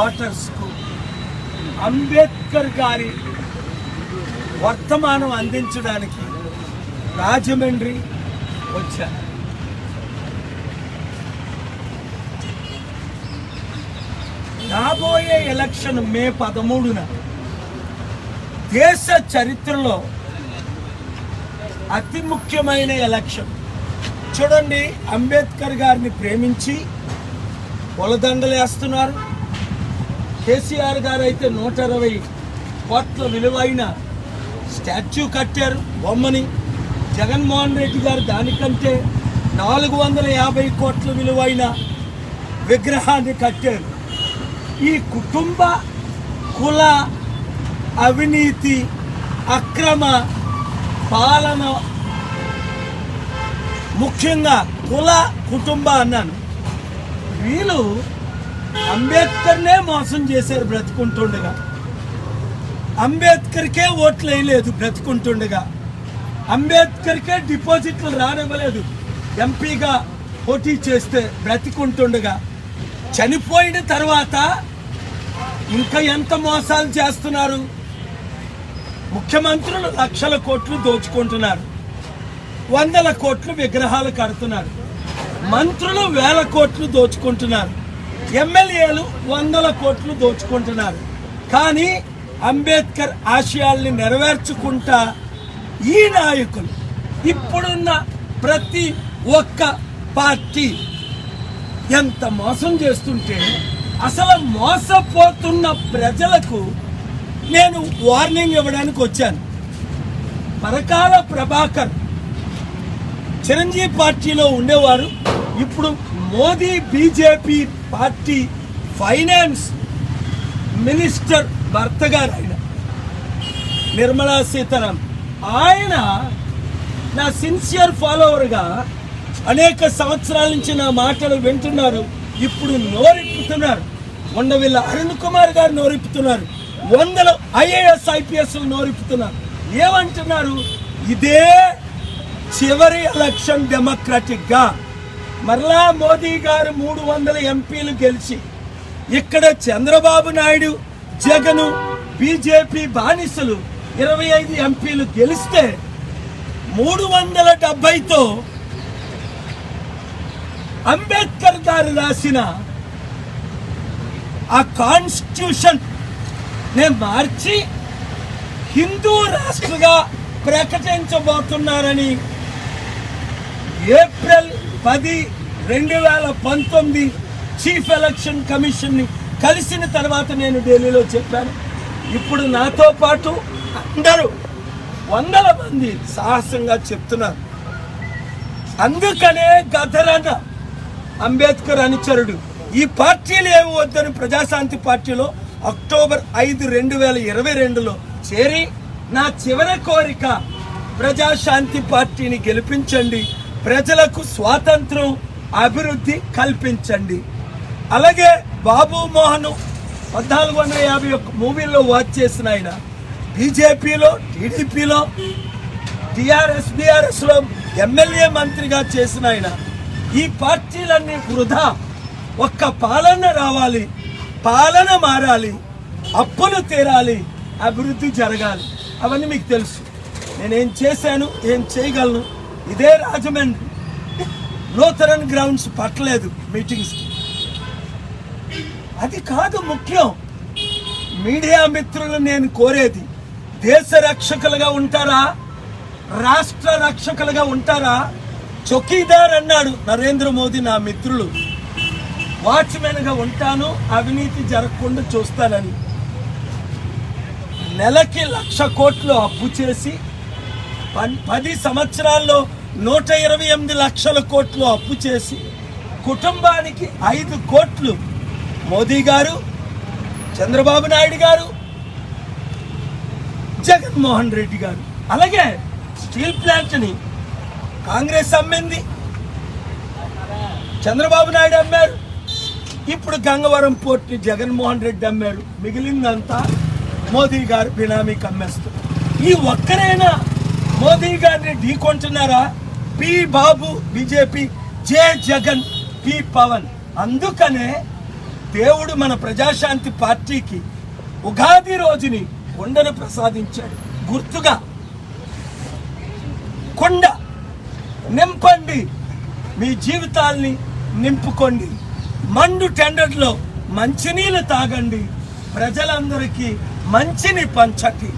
ఓటర్స్కు అంబేద్కర్ గారి వర్తమానం అందించడానికి రాజమండ్రి వచ్చారు. రాబోయే ఎలక్షన్ మే పదమూడున దేశ చరిత్రలో అతి ముఖ్యమైన ఎలక్షన్. చూడండి అంబేద్కర్ గారిని ప్రేమించి పొలదండలు వేస్తున్నారు కేసీఆర్ గారు అయితే నూట ఇరవై కోట్ల విలువైన స్టాచ్యూ కట్టారు బొమ్మని. జగన్మోహన్ రెడ్డి గారు దానికంటే నాలుగు వందల యాభై కోట్ల విలువైన విగ్రహాన్ని కట్టారు. ఈ కుటుంబ కుల అవినీతి అక్రమ పాలన ముఖ్యంగా కుల కుటుంబ అన్నాను. వీళ్ళు అంబేద్కర్నే మోసం చేశారు బ్రతుకుంటుండగా. అంబేద్కర్కే ఓట్లు వేయలేదు బ్రతుకుంటుండగా. అంబేద్కర్కే డిపాజిట్లు రానివ్వలేదు. ఎంపీగా పోటీ చేస్తే బ్రతికుంటుండగా. చనిపోయిన తర్వాత ఇంకా ఎంత మోసాలు చేస్తున్నారు? ముఖ్యమంత్రులు లక్షల కోట్లు దోచుకుంటున్నారు. వందల కోట్లు విగ్రహాలు కడుతున్నారు. మంత్రులు వేల కోట్లు దోచుకుంటున్నారు. ఎమ్మెల్యేలు వందల కోట్లు దోచుకుంటున్నారు. కానీ అంబేద్కర్ ఆశయాల్ని నెరవేర్చుకుంటా ఈ నాయకులు ఇప్పుడున్న ప్రతి ఒక్క పార్టీ ఎంత మోసం చేస్తుంటే అసలు మోసపోతున్న ప్రజలకు నేను వార్నింగ్ ఇవ్వడానికి వచ్చాను. పరకాల ప్రభాకర్ చిరంజీవి పార్టీలో ఉండేవారు. ఇప్పుడు Modi BJP party finance minister భర్త గారు ఆయన నిర్మలా సీతారాం. ఆయన నా సిన్సియర్ ఫాలోవర్గా అనేక సంవత్సరాల నుంచి నా మాటలు వింటున్నారు. ఇప్పుడు నోరిప్పుతున్నారు ఉండవిల్ల అరుణ్ కుమార్ గారు నోరిప్పుతున్నారు వందల ఐఏఎస్ ఐపీఎస్లు నోరిప్పుతున్నారు ఏమంటున్నారు? ఇదే చివరి ఎలక్షన్ డెమోక్రాటిక్గా. మరలా మోదీ గారు మూడు వందల ఎంపీలు గెలిచి ఇక్కడ చంద్రబాబు నాయుడు జగను బీజేపీ బానిసలు ఇరవై ఐదు ఎంపీలు గెలిస్తే మూడు వందల డెబ్బైతో అంబేద్కర్ గారు రాసిన ఆ కాన్స్టిట్యూషన్ నేను మార్చి హిందూ రాష్ట్రగా ప్రకటించబోతున్నారని ఏప్రిల్ పది రెండు వేల పంతొమ్మిది చీఫ్ ఎలక్షన్ కమిషన్ని కలిసిన తర్వాత నేను ఢిల్లీలో చెప్పాను. ఇప్పుడు నాతో పాటు అందరూ వందల మంది సాహసంగా చెప్తున్నారు. అందుకనే గదరన్న అంబేద్కర్ అనుచరుడు ఈ పార్టీలు ఏమి వద్దని ప్రజాశాంతి పార్టీలో అక్టోబర్ ఐదు రెండు వేల ఇరవై రెండులో చేరి నా చివరి కోరిక ప్రజాశాంతి పార్టీని గెలిపించండి. ప్రజలకు స్వాతంత్రం అభివృద్ధి కల్పించండి. అలాగే బాబు మోహన్ పద్నాలుగు వందల యాభై ఒక్క మూవీల్లో వాచ్ చేసిన ఆయన బీజేపీలో టీడీపీలో టిఆర్ఎస్ బీఆర్ఎస్లో ఎమ్మెల్యే మంత్రిగా చేసిన ఆయన. ఈ పార్టీలన్నీ వృధా. ఒక్క పాలన రావాలి పాలన మారాలి అప్పులు తీరాలి అభివృద్ధి జరగాలి. అవన్నీ మీకు తెలుసు. నేనేం చేశాను ఏం చేయగలను? ఇదే రాజమండ్రి. లూథరన్ గ్రౌండ్స్ పట్టలేదు మీటింగ్స్కి. అది కాదు ముఖ్యం. మీడియా మిత్రులు నేను కోరేది దేశ రక్షకులుగా ఉంటారా? రాష్ట్ర రక్షకులుగా ఉంటారా? చొకీదార్ అన్నాడు నరేంద్ర మోదీ నా మిత్రులు. వాచ్మెన్గా ఉంటాను అవినీతి జరగకుండా చూస్తానని. నెలకి లక్ష కోట్లు అప్పు చేసి పది సంవత్సరాల్లో నూట ఇరవై ఎనిమిది లక్షల కోట్లు అప్పు చేసి కుటుంబానికి ఐదు కోట్లు మోదీ గారు చంద్రబాబు నాయుడు గారు జగన్మోహన్ రెడ్డి గారు. అలాగే స్టీల్ ప్లాంట్ని కాంగ్రెస్ అమ్మింది చంద్రబాబు నాయుడు అమ్మారు. ఇప్పుడు గంగవరం పోర్ట్ని జగన్మోహన్ రెడ్డి అమ్మారు. మిగిలిందంతా మోదీ గారు బినామీకి అమ్మేస్తారు ఈ ఒక్కరైనా మోదీ గారిని ఢీకొంటున్నారా? P Babu BJP J Jagan P Pavan. అందుకనే దేవుడు మన ప్రజాశాంతి పార్టీకి ఉగాది రోజుని కొండను ప్రసాదించాడు. గుర్తుగా కొండ నింపండి. మీ జీవితాల్ని నింపుకోండి. మండు టెండర్లో మంచినీళ్ళు తాగండి. ప్రజలందరికీ మంచిని పంచండి.